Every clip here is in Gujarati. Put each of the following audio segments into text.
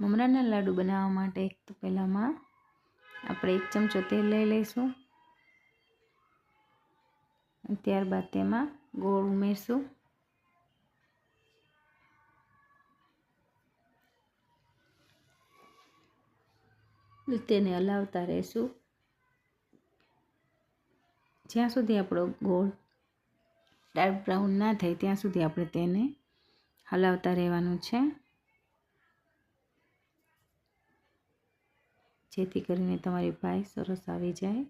મમરાના લાડુ બનાવવા માટે એક તો પહેલાંમાં આપણે એક ચમચો તેલ લઈ લઈશું. ત્યારબાદ તેમાં ગોળ ઉમેરશું. તેને હલાવતા રહેશું. જ્યાં સુધી આપણો ગોળ ડાર્ક બ્રાઉન ના થાય, ત્યાં સુધી આપણે તેને હલાવતા રહેવાનું છે. જેથી કરીને તમારી પાય સરસ આવી જાય.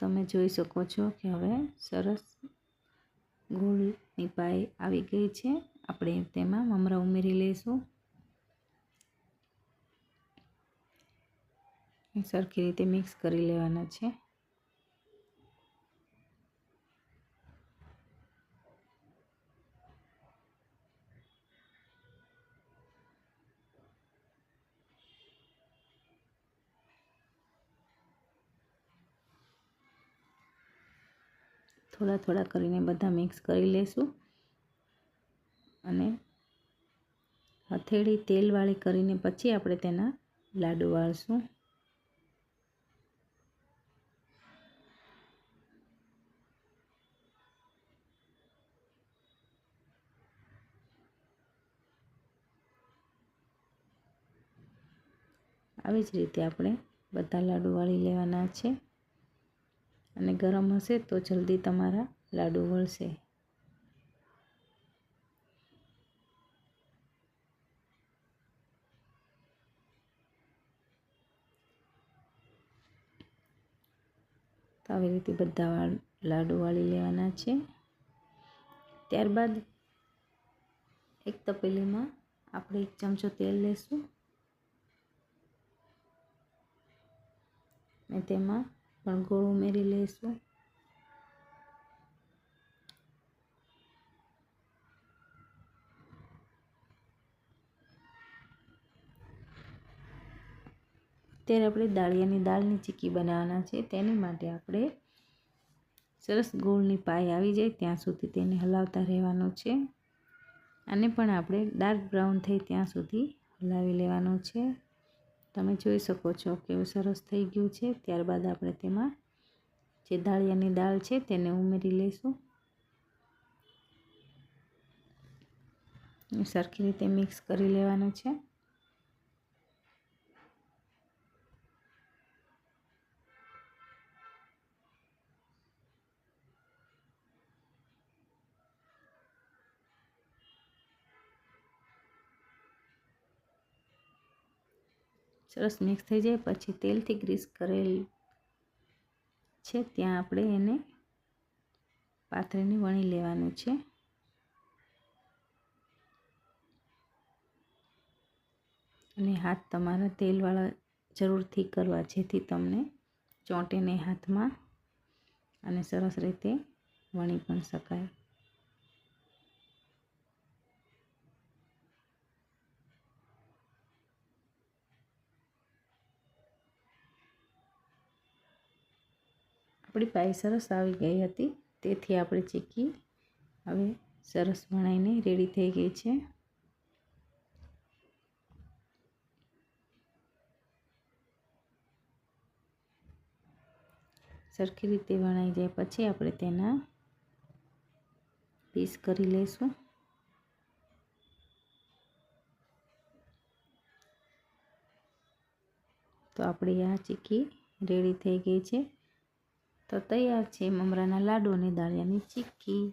તમે જોઈ શકો છો કે હવે સરસ ગોળની પાય આવી ગઈ છે. આપણે તેમાં મમરા ઉમેરી લઈશું. સરખી રીતે મિક્સ કરી લેવાના છે. થોડા થોડા કરીને બધા મિક્સ કરી લઈશું અને હથેળી તેલવાળી કરીને પછી આપણે તેના લાડુ વાળશું. આવી જ રીતે આપણે બધા લાડુ વાળી લેવાના છે. અને ગરમ હશે તો જલ્દી તમારા લાડુ વળશે. આવી રીતે બધા લાડુ વાળી લેવાના છે. ત્યારબાદ એક તપેલીમાં આપણે એક ચમચો તેલ લેશું. ને તેમાં પણ ગોળ ઉમેરી લઈશું અત્યારે આપણે દાળિયાની દાળની ચીકી બનાવવાના છે. તેની માટે આપણે સરસ ગોળની પાય આવી જાય ત્યાં સુધી તેને હલાવતા રહેવાનું છે. અને પણ આપણે ડાર્ક બ્રાઉન થઈ ત્યાં સુધી હલાવી લેવાનું છે. તમે જોઈ શકો છો કેવું સરસ થઈ ગયું છે. ત્યારબાદ આપણે તેમાં જે દાળિયાની દાળ છે તેને ઉમેરી લઈશું. સરખી રીતે મિક્સ કરી લેવાનું છે. સરસ મિક્સ થઈ જાય. પછી તેલથી ગ્રીસ કરેલ છે ત્યાં આપણે એને પાથરીને વણી લેવાનું છે. અને હાથ તમારા તેલવાળા જરૂરથી કરવા, જેથી તમને ચોંટે નહીં હાથમાં અને સરસ રીતે વણી પણ શકાય. આપણી પાઈ સરસ આવી ગઈ હતી. તેથી આપણે ચીક્કી હવે સરસ વણાઈને રેડી થઈ ગઈ છે. સરખી રીતે વણાઈ જાય પછી આપણે તેના પીસ કરી લઈશું. તો આપણી આ ચીક્કી રેડી થઈ ગઈ છે. તો તૈયાર છે મમરાના લાડુ અને દાળિયાની ચીક્કી.